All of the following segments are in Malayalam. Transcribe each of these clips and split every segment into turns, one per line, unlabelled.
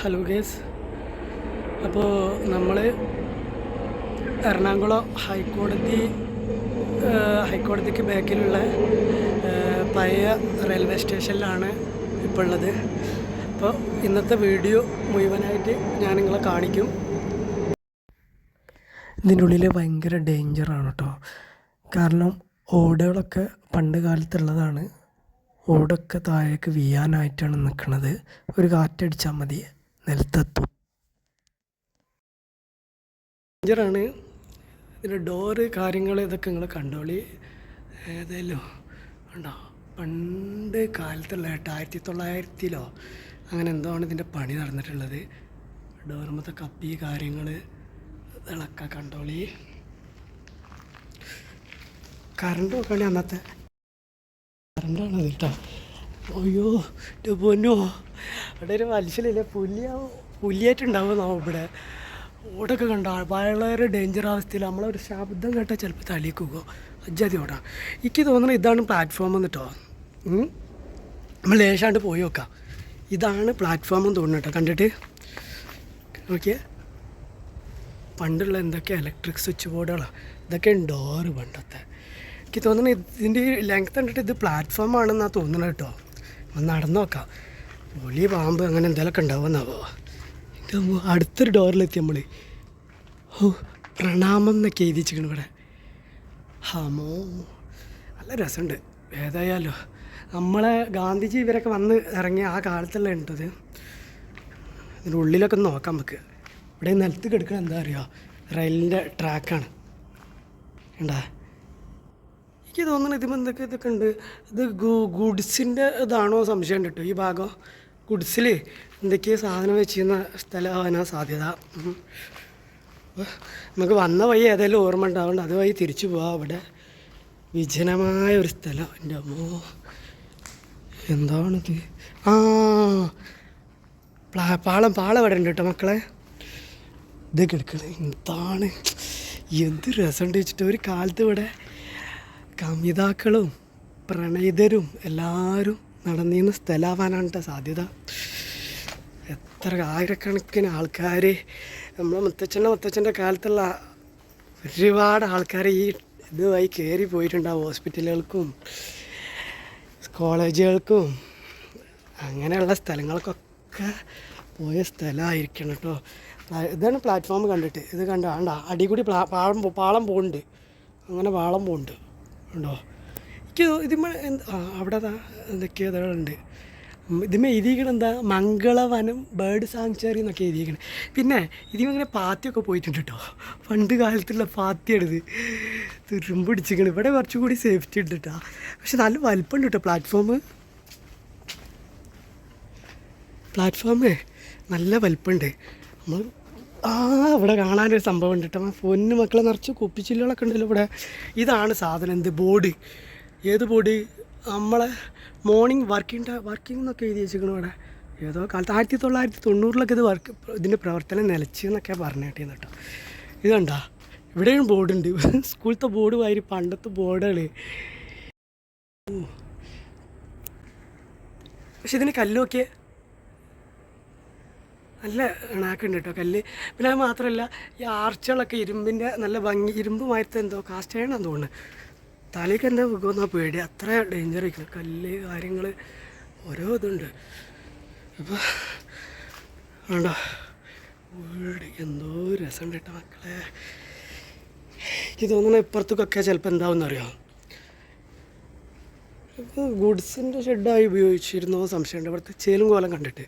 ഹലോ ഗേസ് അപ്പോൾ നമ്മൾ എറണാകുളം ഹൈക്കോടതി ഹൈക്കോടതിക്ക് ബാക്കിലുള്ള പഴയ റെയിൽവേ സ്റ്റേഷനിലാണ് ഇപ്പോൾ ഉള്ളത്. അപ്പോൾ ഇന്നത്തെ വീഡിയോ മുഴുവനായിട്ട് ഞാൻ നിങ്ങളെ കാണിക്കും. ഇതിന്റെ ഉള്ളിൽ ഭയങ്കര ഡേഞ്ചറാണ് കേട്ടോ. കാരണം ഓടകളൊക്കെ പണ്ട് കാലത്തുള്ളതാണ്. ഓടൊക്കെ താഴേക്ക് വീയാനായിട്ടാണ് നിൽക്കുന്നത് ഒരു കാറ്റടിച്ചാൽ മതി. നിലത്തെത്തും. ഡേഞ്ചറാണ് ഇതിന്റെ ഡോറ് കാര്യങ്ങൾ ഇതൊക്കെ നിങ്ങൾ കണ്ടോളി. ഏതായാലും ഉണ്ടോ പണ്ട് കാലത്തുള്ള കേട്ടോ ആയിരത്തി തൊള്ളായിരത്തിലോ അങ്ങനെ എന്തോ ആണ് ഇതിന്റെ പണി നടന്നിട്ടുള്ളത്. ഡോർമത്തെ കപ്പി കാര്യങ്ങൾ ഇളക്ക കണ്ടോളി. കറണ്ട് നോക്കണേ അന്നത്തെ. കറണ്ടാണ് കേട്ടോ അയ്യോ എന്റെ പൊന്നോ. അവിടെ ഒരു മനുഷ്യനില്ലേ പുലിയാവും നമ്മൾ ഇവിടെ. ഓടൊക്കെ കണ്ട വളരെ ഡേഞ്ചർ അവസ്ഥയിൽ നമ്മളൊരു ശബ്ദം കേട്ടാൽ ചിലപ്പോൾ തലിക്കുക അജ്ജാതി ഓടാ. എനിക്ക് തോന്നുന്നത് ഇതാണ് പ്ലാറ്റ്ഫോം എന്നിട്ടോ നമ്മൾ ലേശാണ്ട് പോയി നോക്കാം. ഇതാണ് പ്ലാറ്റ്ഫോം എന്ന് തോന്നുന്നു കേട്ടോ കണ്ടിട്ട്? നോക്കിയേ. പണ്ടുള്ള എന്തൊക്കെ ഇലക്ട്രിക് സ്വിച്ച് ബോർഡുകളാണ് ഇതൊക്കെ ഡോറ് പണ്ടത്തെ. എനിക്ക് തോന്നുന്നു ഇതിന്റെ ലെങ്ത് കണ്ടിട്ട് ഇത് പ്ലാറ്റ്ഫോം ആണെന്നാണ് തോന്നുന്നത് കേട്ടോ ഒന്ന് നടന്നു നോക്കാം വലിയ പാമ്പ് അങ്ങനെ എന്തെങ്കിലുമൊക്കെ ഉണ്ടാവുമെന്നാവോ? അടുത്തൊരു ഡോറിലെത്തി നമ്മൾ ഓ പ്രണാമം എന്നൊക്കെ എഴുതിച്ചിരിക്കണം ഇവിടെ. ഹമോ നല്ല രസമുണ്ട്. ഏതായാലോ നമ്മളെ ഗാന്ധിജി ഇവരൊക്കെ വന്ന് ഇറങ്ങിയ ആ കാലത്തുള്ള ഉണ്ടത് ഇതിന്റെ ഉള്ളിലൊക്കെ ഒന്ന് നോക്കാം നമുക്ക്. ഇവിടെ നിലത്ത് കിടക്കണം എന്താ അറിയോ? റെയിലിന്റെ ട്രാക്കാണ് ഉണ്ടാ എനിക്ക് തോന്നുന്നു ഇതിപ്പോൾ എന്തൊക്കെ ഇതൊക്കെ ഉണ്ട്. ഇത് ഗുഡ്സിന്റെ ഇതാണോ സംശയം കേട്ടോ ഈ ഭാഗം. ഗുഡ്സിൽ എന്തൊക്കെയോ സാധനം വെച്ചിരുന്ന സ്ഥലമാവാനാ സാധ്യത. നമുക്ക് വന്ന വഴി ഏതായാലും ഓർമ്മ ഉണ്ടാവുന്നുണ്ട് അത് വഴി തിരിച്ചു പോവാം അവിടെ. വിജനമായ ഒരു സ്ഥലം. എന്റെ അമ്മോ. എന്താണിത്? ആ പ്ലാ പാളം പാളം ഇവിടെ ഉണ്ട് കേട്ടോ മക്കളെ. ഇതൊക്കെ എടുക്കണേ എന്താണ്? എന്ത് രസമുണ്ട് വെച്ചിട്ട് ഒരു കാലത്ത് ഇവിടെ കമിതാക്കളും പ്രണയിതരും എല്ലാവരും നടന്നിരുന്ന സ്ഥലമാവാനാണ് സാധ്യത. എത്ര ആയിരക്കണക്കിന് ആൾക്കാർ നമ്മളെ മുത്തച്ഛന്റെ മുത്തച്ഛന്റെ കാലത്തുള്ള ഒരുപാട് ആൾക്കാർ ഈ ഇതുമായി കയറി പോയിട്ടുണ്ടാവും ഹോസ്പിറ്റലുകൾക്കും കോളേജുകൾക്കും. അങ്ങനെയുള്ള സ്ഥലങ്ങൾക്കൊക്കെ പോയ സ്ഥലമായിരിക്കണം കേട്ടോ. ഇതാണ് പ്ലാറ്റ്ഫോം കണ്ടിട്ട്. ഇത് കണ്ട്? കണ്ട? അടി കൂടി പ്ലാ പാളം പാളം പോകുന്നുണ്ട് അങ്ങനെ പാളം പോകുന്നുണ്ട് ഉണ്ടോ? എനിക്ക് ഇതിമ ആ അവിടെ എന്തൊക്കെയോ ഇതുണ്ട് ഇതിമ എഴുതിയിക്കണം എന്താ? മംഗളവനം ബേർഡ് സാങ്ച്വറി എന്നൊക്കെ എഴുതിയിരിക്കണം പിന്നെ ഇതിങ്ങനെ പാത്തിയൊക്കെ പോയിട്ടുണ്ട് കേട്ടോ. പണ്ട് കാലത്തുള്ള പാത്തിയാണിത് തുരുമ്പ് പിടിച്ചിരിക്കണം. ഇവിടെ കുറച്ചുകൂടി സേഫ്റ്റി ഉണ്ട് കേട്ടോ. പക്ഷെ നല്ല വലിപ്പമുണ്ട് കേട്ടോ പ്ലാറ്റ്ഫോം. പ്ലാറ്റ്ഫോമേ നല്ല വലിപ്പമുണ്ട്. നമ്മൾ ആ ഇവിടെ കാണാനൊരു സംഭവം ഉണ്ട് കേട്ടോ. പൊന്നു മക്കളെ നിറച്ച് കുപ്പിച്ചില്ലുകളൊക്കെ ഉണ്ടല്ലോ ഇവിടെ. ഇതാണ് സാധനം എന്ത് ബോർഡ്? ഏത് ബോർഡ്? നമ്മളെ മോർണിംഗ് വർക്കിംഗ് വർക്കിംഗ് എന്നൊക്കെ എഴുതി വെച്ചിരിക്കണം ഇവിടെ. ഏതോ കാലത്ത് ആയിരത്തി തൊള്ളായിരത്തി തൊണ്ണൂറിലൊക്കെ ഇത് വർക്ക് ഇതിന്റെ പ്രവർത്തനം നിലച്ചു എന്നൊക്കെ പറഞ്ഞു കേട്ടീന്ന് കേട്ടോ. ഇത് കണ്ടാ ഇവിടെയും ബോർഡുണ്ട്. സ്കൂളത്തെ ബോർഡ് വാരി പണ്ടത്തെ ബോർഡുകൾ പക്ഷെ ഇതിന് കല്ലൊക്കെ നല്ല ഇണാക്കുണ്ട് കേട്ടോ കല്ല്. പിന്നെ അത് മാത്രമല്ല ഈ ആർച്ചുകളൊക്കെ ഇരുമ്പിന്റെ നല്ല ഭംഗി ഇരുമ്പ് മായത്തെ എന്തോ കാസ്റ്റ് ചെയ്യണമെന്ന് തോന്നുന്നു. തലയ്ക്ക് എന്താ പോകുന്ന പേടി. അത്ര ഡേഞ്ചർ ആയിരിക്കും. കല്ല് കാര്യങ്ങൾ ഓരോ ഇതുണ്ട്. അപ്പോൾ വേണ്ടോ വീട് എന്തോ രസമുണ്ട് കേട്ടോ മക്കളെ. എനിക്ക് തോന്നുന്നു ഇപ്പുറത്തേക്കൊക്കെ ചിലപ്പോൾ എന്താവുമെന്ന് അറിയാം? ഗുഡ്സിന്റെ ഷെഡായി ഉപയോഗിച്ചിരുന്നോ സംശയമുണ്ട്. ഇവിടുത്തെ ചേലും കോലം കണ്ടിട്ട്.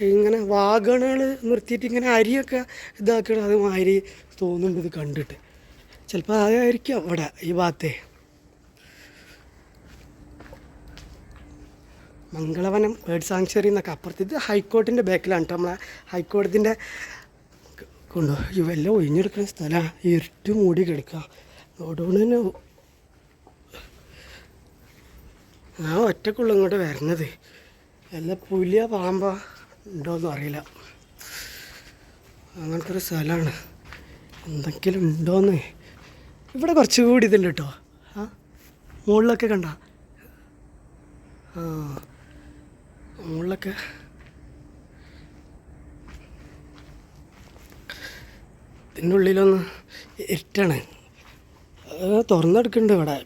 ഇങ്ങനെ വാഗണുകൾ നിർത്തിയിട്ട് ഇങ്ങനെ അരിയൊക്കെ ഇതാക്കണം. അത് മാതിരി തോന്നുന്നുണ്ട് ഇത് കണ്ടിട്ട്. ചിലപ്പോൾ അതായിരിക്കും അവിടെ ഈ ഭാഗത്തെ. മംഗളവനം ബേർഡ് സാങ്ച്വറി എന്നൊക്കെ അപ്പുറത്ത്. ഇത് ഹൈക്കോർട്ടിന്റെ ബാക്കിലാണ് കേട്ടോ നമ്മളെ ഹൈക്കോടതിന്റെ കൊണ്ടോ. ഇവെല്ലാം ഒഴിഞ്ഞെടുക്കുന്ന സ്ഥലമാണ് ഇരുട്ട് മൂടി കിടക്കുക അതുകൊണ്ട് തന്നെ ആ ഒറ്റക്കുള്ള ഇങ്ങോട്ട് വരുന്നത് എല്ലാ പുലിയ പാമ്പാ. ഉണ്ടോയെന്നും അറിയില്ല. അങ്ങനത്തെ ഒരു സ്ഥലമാണ്. എന്തെങ്കിലും ഉണ്ടോയെന്ന്. ഇവിടെ കുറച്ച് കൂടി ഇതുണ്ട് കേട്ടോ. ആ മുകളിലൊക്കെ കണ്ട. ആ മുകളിലൊക്കെ. ഇതിന്റെ ഉള്ളിലൊന്ന് ഇരുട്ടാണ് തുറന്നെടുക്കുന്നുണ്ട് ഇവിടെ.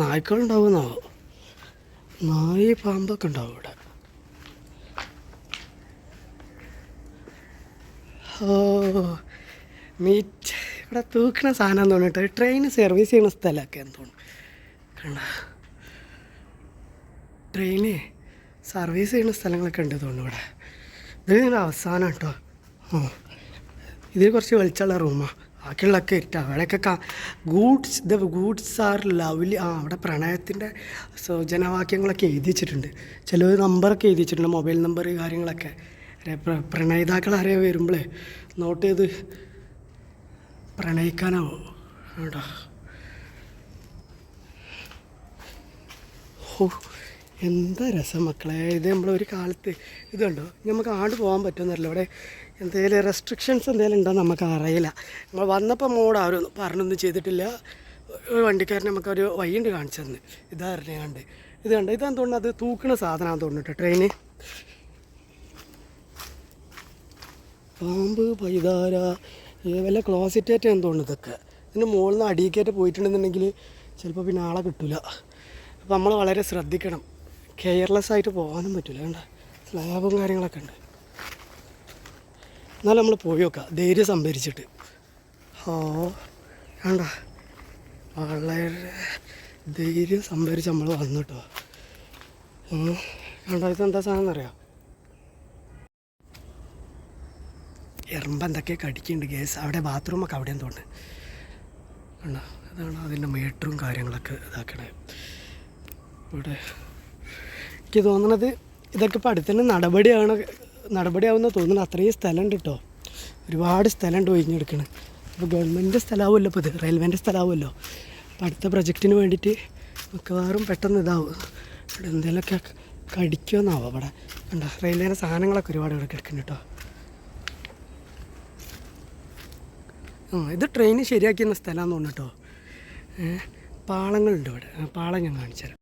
നായ്ക്കളുണ്ടാവുമെന്നാവും? നായി പാമ്പൊക്കെ ഉണ്ടാവും ഇവിടെ. ഓ മീറ്റ് ഇവിടെ തൂക്കണ സാധനം തോന്നിട്ട് ട്രെയിൻ സർവീസ് ചെയ്യണ സ്ഥലമൊക്കെ എന്ന് തോന്നുന്നു. കണ്ട? ട്രെയിന് സർവീസ് ചെയ്യുന്ന സ്ഥലങ്ങളൊക്കെ ഉണ്ട് തോന്നുന്നു ഇവിടെ. ഇത് ഇതിന്റെ അവസാനം കേട്ടോ. ഓ ഇതിൽ കുറച്ച് വെളിച്ചമുള്ള റൂമാണ് ബാക്കിയുള്ളതൊക്കെ ഇട്ടാ അവിടെയൊക്കെ കാ goods the goods are lovely ആ അവിടെ പ്രണയത്തിന്റെ സൂചനവാക്യങ്ങളൊക്കെ എഴുതി വെച്ചിട്ടുണ്ട് ചിലർ നമ്പറൊക്കെ എഴുതിച്ചിട്ടുണ്ട് മൊബൈൽ നമ്പർ കാര്യങ്ങളൊക്കെ. പ്രണയിതാക്കൾ ആരെയോ വരുമ്പോഴേ നോട്ട് ചെയ്ത് പ്രണയിക്കാനാവോ? കേട്ടോ ഓ എന്താ രസം മക്കളെ. ഇത് നമ്മളൊരു കാലത്ത് ഇത് കണ്ടോ? നമുക്ക് ആട് പോകാൻ പറ്റുമെന്നറിയില്ല. ഇവിടെ എന്തെങ്കിലും റെസ്ട്രിക്ഷൻസ് എന്തെങ്കിലും ഉണ്ടോ നമുക്ക് അറിയില്ല. നമ്മൾ വന്നപ്പോൾ മോഡ് ആരും പറഞ്ഞൊന്നും ചെയ്തിട്ടില്ല. ഒരു വണ്ടിക്കാരൻ നമുക്കൊരു വഴിയുണ്ട് കാണിച്ചു തന്ന്. ഇതാ അറിയാണ്ട് ഇത് കണ്ടോ? ഇതാന്ന് തോന്നുന്നു അത് തൂക്കുന്ന സാധനമാണെന്ന് തോന്നുന്നു കേട്ടോ. ട്രെയിന് പാമ്പ് പൈതാര വല്ല ക്ലോസിറ്റേറ്റാന്ന് തോന്നുന്നു ഇതൊക്കെ. ഇതിന്റെ മുകളിൽ നിന്ന് അടിയിക്കേറ്റ് പോയിട്ടുണ്ടെന്നുണ്ടെങ്കിൽ ചിലപ്പോൾ പിന്നെ ആളെ കിട്ടില്ല അപ്പോൾ നമ്മൾ വളരെ ശ്രദ്ധിക്കണം. കെയർലെസ് ആയിട്ട് പോകാനും പറ്റില്ല കണ്ട? സ്ലാബും കാര്യങ്ങളൊക്കെ ഉണ്ട്. എന്നാലും നമ്മൾ പോയി നോക്കാം. ധൈര്യം സംഭരിച്ചിട്ട്. ഓ കണ്ട? വളരെ ധൈര്യം സംഭരിച്ച് നമ്മൾ വന്നു കേട്ടോ. ഉം. കണ്ടോ? ഇതെന്താ സാധനം എന്നറിയാം? എറുമ്പ് എന്തൊക്കെ കടിക്കുന്നുണ്ട് ഗ്യാസ് അവിടെ ബാത്റൂമൊക്കെ അവിടെ തോന്നുന്നു കണ്ടോ? അതാണ് അതിന്റെ മീറ്ററും കാര്യങ്ങളൊക്കെ ഇതാക്കണേ. ഇവിടെ എനിക്ക് തോന്നണത് ഇതൊക്കെ ഇപ്പോൾ അടുത്തന്നെ നടപടിയാണ് നടപടിയാവുന്ന തോന്നുന്നു അത്രയും സ്ഥലമുണ്ട് കേട്ടോ ഒരുപാട് സ്ഥലമുണ്ട് ഒഴിഞ്ഞെടുക്കണ്. അപ്പോൾ ഗവൺമെന്റിന്റെ സ്ഥലമാവുമല്ലോ ഇപ്പോൾ ഇത് റെയിൽവേന്റെ സ്ഥലമാവുമല്ലോ അപ്പോൾ അടുത്ത പ്രൊജക്റ്റിന് വേണ്ടിയിട്ട് മിക്കവാറും പെട്ടെന്ന് ഇതാവും. ഇവിടെ എന്തെങ്കിലുമൊക്കെ കടിക്കുമെന്നാവും അവിടെ കണ്ടോ? റെയിൽവേന്റെ സാധനങ്ങളൊക്കെ ഒരുപാട് ഇവിടെ കിടക്കുന്നുണ്ട് കേട്ടോ ആ ഇത് ട്രെയിൻ ശരിയാക്കിയെന്ന സ്ഥലമാണെന്ന് തോന്നുന്നു കേട്ടോ. പാളങ്ങളുണ്ട് ഇവിടെ. പാളം ഞാൻ കാണിച്ചുതരാം.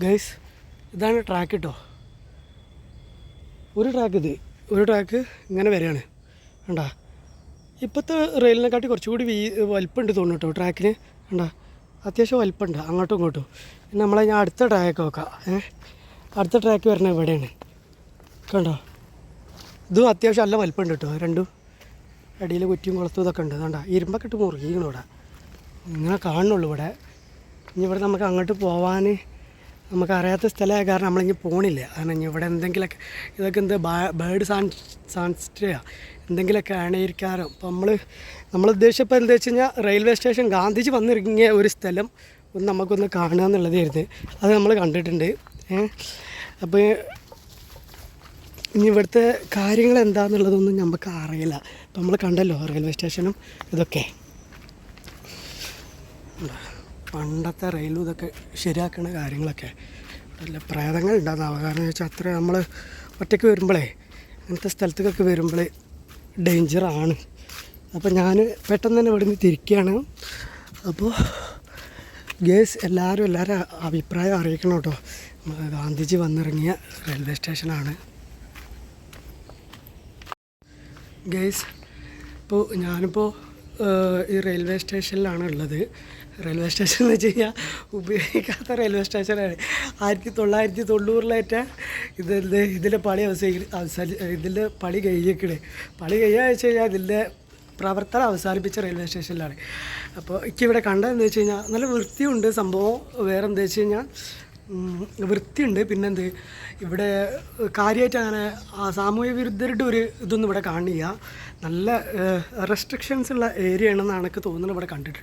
ഗൈസ് ഇതാണ് ട്രാക്ക് കേട്ടോ ഒരു ട്രാക്ക് ഇത്. ഒരു ട്രാക്ക് ഇങ്ങനെ വരികയാണ്. കണ്ടാ? ഇപ്പോഴത്തെ റെയിലിനെക്കാട്ടി കുറച്ചുകൂടി വീ വലിപ്പമുണ്ട് തോന്നുന്നു കേട്ടോ ട്രാക്കിന് കണ്ടാ? അത്യാവശ്യം വലിപ്പമുണ്ട്. അങ്ങോട്ടും ഇങ്ങോട്ടും. നമ്മളെ ഞാൻ അടുത്ത ട്രാക്ക് നോക്കാം. ഏ? അടുത്ത ട്രാക്ക് വരണത് ഇവിടെയാണ്. കണ്ടോ? ഇതും അത്യാവശ്യം നല്ല വലിപ്പമുണ്ട് കേട്ടോ. രണ്ടും അടിയിൽ കുറ്റിയും കുളത്തും ഇതൊക്കെ ഉണ്ട്. അതുകൊണ്ടാ ഇരുമ്പൊക്കെ ഇട്ട് മുറുകിക്കണം ഇവിടെ. ഇങ്ങനെ കാണുന്നുള്ളൂ ഇവിടെ. ഇനി ഇവിടെ നമുക്ക് അങ്ങോട്ട് പോവാൻ നമുക്ക് അറിയാത്ത സ്ഥലമായ കാരണം നമ്മളിങ്ങി പോണില്ല. കാരണം ഇനി ഇവിടെ എന്തെങ്കിലുമൊക്കെ ഇതൊക്കെ എന്ത് ബേർഡ് സാൻ സാൻസ്ട്രിയാ എന്തെങ്കിലുമൊക്കെ അണയിരിക്കാറോ അപ്പോൾ നമ്മൾ നമ്മൾ ഉദ്ദേശിച്ചപ്പോൾ എന്താ വെച്ച് കഴിഞ്ഞാൽ റെയിൽവേ സ്റ്റേഷൻ ഗാന്ധിജി വന്നിറങ്ങിയ ഒരു സ്ഥലം ഒന്ന് നമുക്കൊന്ന് കാണുക എന്നുള്ളതായിരുന്നു അത് നമ്മൾ കണ്ടിട്ടുണ്ട്. അപ്പോൾ ഇനി ഇവിടുത്തെ കാര്യങ്ങൾ എന്താണെന്നുള്ളതൊന്നും നമുക്ക് അറിയില്ല. ഇപ്പം നമ്മൾ കണ്ടല്ലോ റെയിൽവേ സ്റ്റേഷനും ഇതൊക്കെ. പണ്ടത്തെ റെയിൽവേ ഇതൊക്കെ ശരിയാക്കുന്ന കാര്യങ്ങളൊക്കെ. നല്ല പ്രേതങ്ങൾ ഉണ്ടാകുന്നതാവുക കാരണം വെച്ചാൽ അത്ര നമ്മൾ ഒറ്റയ്ക്ക് വരുമ്പോഴേ അങ്ങനത്തെ സ്ഥലത്തേക്കൊക്കെ വരുമ്പോൾ ഡേഞ്ചറാണ് അപ്പോൾ ഞാൻ പെട്ടെന്ന് തന്നെ ഇവിടുന്ന് തിരിക്കുകയാണ് അപ്പോൾ ഗേസ് എല്ലാവരും എല്ലാവരും അഭിപ്രായം അറിയിക്കണം കേട്ടോ. ഗാന്ധിജി വന്നിറങ്ങിയ റെയിൽവേ സ്റ്റേഷനാണ് ഗേസ് ഇപ്പോൾ ഞാനിപ്പോൾ ഈ റെയിൽവേ സ്റ്റേഷനിലാണ് ഉള്ളത്. റെയിൽവേ സ്റ്റേഷൻ എന്ന് വെച്ച് കഴിഞ്ഞാൽ ഉപയോഗിക്കാത്ത റെയിൽവേ സ്റ്റേഷനാണ്. ആയിരത്തി തൊള്ളായിരത്തി തൊണ്ണൂറിലേറ്റ ഇത് ഇതിന്റെ പണി അവസാനി അവസാനി ഇതിന്റെ പണി കഴിഞ്ഞേക്കണേ പണി കഴിയാന്ന് വെച്ച് കഴിഞ്ഞാൽ ഇതിന്റെ പ്രവർത്തനം അവസാനിപ്പിച്ച റെയിൽവേ സ്റ്റേഷനിലാണ്. അപ്പോൾ എനിക്കിവിടെ കണ്ടതെന്ന് വെച്ച് കഴിഞ്ഞാൽ നല്ല വൃത്തിയുണ്ട്. സംഭവം വേറെ എന്താ വെച്ച് കഴിഞ്ഞാൽ വൃത്തിയുണ്ട്. പിന്നെന്ത്? ഇവിടെ കാര്യമായിട്ട് അങ്ങനെ സാമൂഹ്യ വിരുദ്ധരുടെ ഒരു ഇതൊന്നും ഇവിടെ കാണില്ല. നല്ല റെസ്ട്രിക്ഷൻസ് ഉള്ള ഏരിയ ആണെന്നാണ് എനിക്ക് തോന്നുന്നത് ഇവിടെ കണ്ടിട്ട്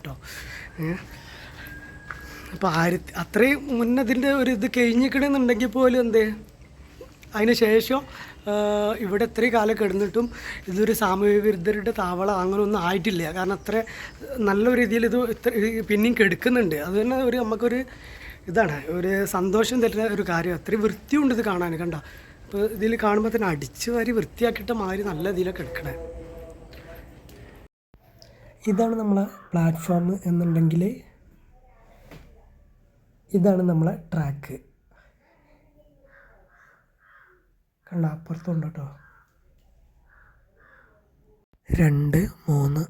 അപ്പോൾ ആയിരത്തി അത്രയും മുന്നതിന്റെ ഒരു ഇത് കഴിഞ്ഞിക്കണമെന്നുണ്ടെങ്കിൽ പോലും എന്ത്? അതിന് ശേഷം ഇവിടെ ഇത്രയും കാലം കിടന്നിട്ടും ഇതൊരു സാമൂഹ്യ വിരുദ്ധരുടെ താവളം അങ്ങനെയൊന്നും ആയിട്ടില്ല. കാരണം അത്ര നല്ല രീതിയിൽ ഇത് ഇത്ര ഇത് പിന്നെയും കെടുക്കുന്നുണ്ട്. അത് തന്നെ ഒരു നമുക്കൊരു ഇതാണ്. ഒരു സന്തോഷം തരുന്ന ഒരു കാര്യം. അത്രയും വൃത്തിയുണ്ട് ഇത് കാണാൻ കണ്ട? അപ്പോൾ ഇതിൽ കാണുമ്പോൾ തന്നെ അടിച്ചു വാരി വൃത്തിയാക്കിയിട്ട് മാതിരി നല്ല ഇതിലൊക്കെ എടുക്കണേ. ഇതാണ് നമ്മളെ പ്ലാറ്റ്ഫോം എന്നുണ്ടെങ്കിൽ ഇതാണ് നമ്മളെ ട്രാക്ക് കണ്ട അപ്പുറത്തുണ്ട് കേട്ടോ. രണ്ട് മൂന്ന്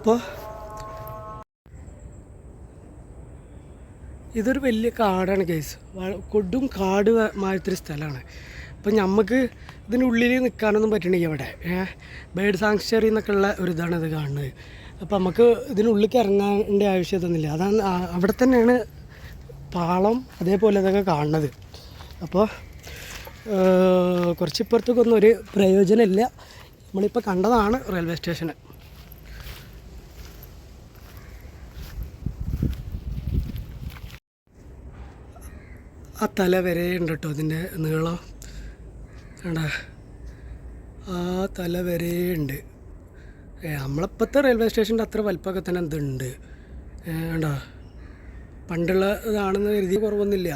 അപ്പോൾ ഇതൊരു വലിയ കാടാണ് കേസ് കൊടും കാട് മാതിരി സ്ഥലമാണ്. അപ്പം നമുക്ക് ഇതിനുള്ളിൽ നിൽക്കാനൊന്നും പറ്റണില്ല ഇവിടെ. ബേഡ് സാങ്ച്വറി എന്നൊക്കെ ഉള്ള ഒരു ഇതാണ് ഇത് കാണുന്നത്. അപ്പം നമുക്ക് ഇതിനുള്ളിലേക്ക് ഇറങ്ങേണ്ട ആവശ്യമൊന്നുമില്ല അതാണ് അവിടെ തന്നെയാണ് പാളം അതേപോലെ ഇതൊക്കെ കാണുന്നത്. അപ്പോൾ കുറച്ച് ഇപ്പുറത്തേക്കൊന്നും ഒരു പ്രയോജനമില്ല. നമ്മളിപ്പോൾ കണ്ടതാണ് റെയിൽവേ സ്റ്റേഷന് ആ തല വരെ ഉണ്ട് കേട്ടോ അതിന്റെ നീളം. ആണ്ടാ ആ തല വരെ ഉണ്ട്. നമ്മളിപ്പോഴത്തെ റെയിൽവേ സ്റ്റേഷന്റെ അത്ര വലിപ്പമൊക്കെ തന്നെ എന്തുണ്ട് കണ്ട? പണ്ടുള്ള ഇതാണെന്ന് കരുതി കുറവൊന്നുമില്ല.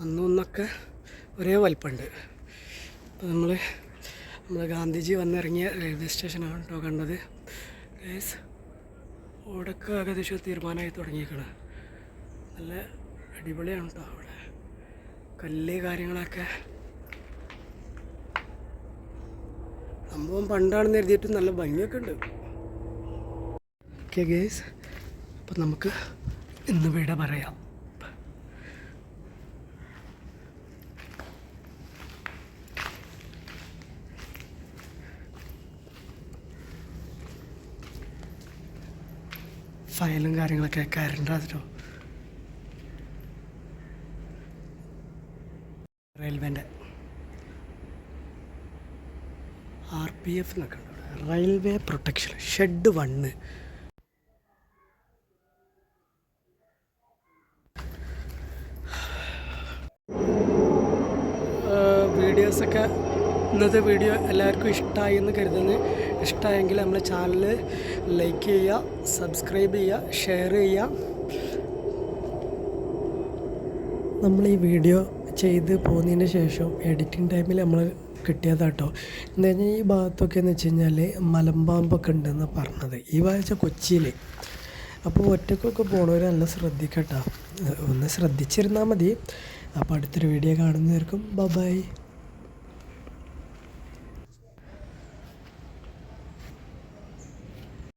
അന്നൊന്നൊക്കെ ഒരേ വലിപ്പമുണ്ട്. നമ്മൾ നമ്മൾ ഗാന്ധിജി വന്നിറങ്ങിയ റെയിൽവേ സ്റ്റേഷനാണ് കേട്ടോ കണ്ടത്. ഗേസ് ഓടൊക്കെ ഏകദേശം തീരുമാനമായി തുടങ്ങിയേക്കണം. നല്ല അടിപൊളിയാണ് കേട്ടോ അവിടെ. കല്ല് കാര്യങ്ങളൊക്കെ. സംഭവം പണ്ടാണെന്ന് എഴുതിയിട്ട് നല്ല ഭംഗിയൊക്കെ ഉണ്ട്. ഓക്കെ ഗേസ് അപ്പം നമുക്ക് ഇന്ന് വിട പറയാം. ഫയലും കാര്യങ്ങളൊക്കെ കയറേണ്ട കേട്ടോ റെയിൽവേന്റെ ആർ പി എഫ് എന്നൊക്കെ. റെയിൽവേ പ്രൊട്ടക്ഷൻ ഷെഡ് വണ്ണ് വീഡിയോസൊക്കെ ഇന്നത്തെ വീഡിയോ എല്ലാവർക്കും ഇഷ്ടമായി എന്ന് കരുതുന്നു. ഇഷ്ടമായെങ്കിൽ നമ്മളെ ചാനൽ ലൈക്ക് ചെയ്യുക സബ്സ്ക്രൈബ് ചെയ്യുക ഷെയർ ചെയ്യുക. നമ്മൾ ഈ വീഡിയോ ചെയ്ത് പോകുന്നതിന് ശേഷം എഡിറ്റിംഗ് ടൈമിൽ നമ്മൾ കിട്ടിയതാട്ടോ. എന്താ പറഞ്ഞാൽ ഈ ഭാഗത്തൊക്കെ എന്ന് വെച്ച് കഴിഞ്ഞാൽ മലമ്പാമ്പൊക്കെ ഉണ്ടെന്ന് പറഞ്ഞത്. ഈ വാഴ്ച കൊച്ചിയിൽ അപ്പോൾ ഒറ്റക്കൊക്കെ പോണവർ നല്ല ശ്രദ്ധിക്കട്ടോ. ഒന്ന് ശ്രദ്ധിച്ചിരുന്നാൽ മതി. അപ്പോൾ അടുത്തൊരു വീഡിയോ കാണുന്നവർക്കും ബബായ്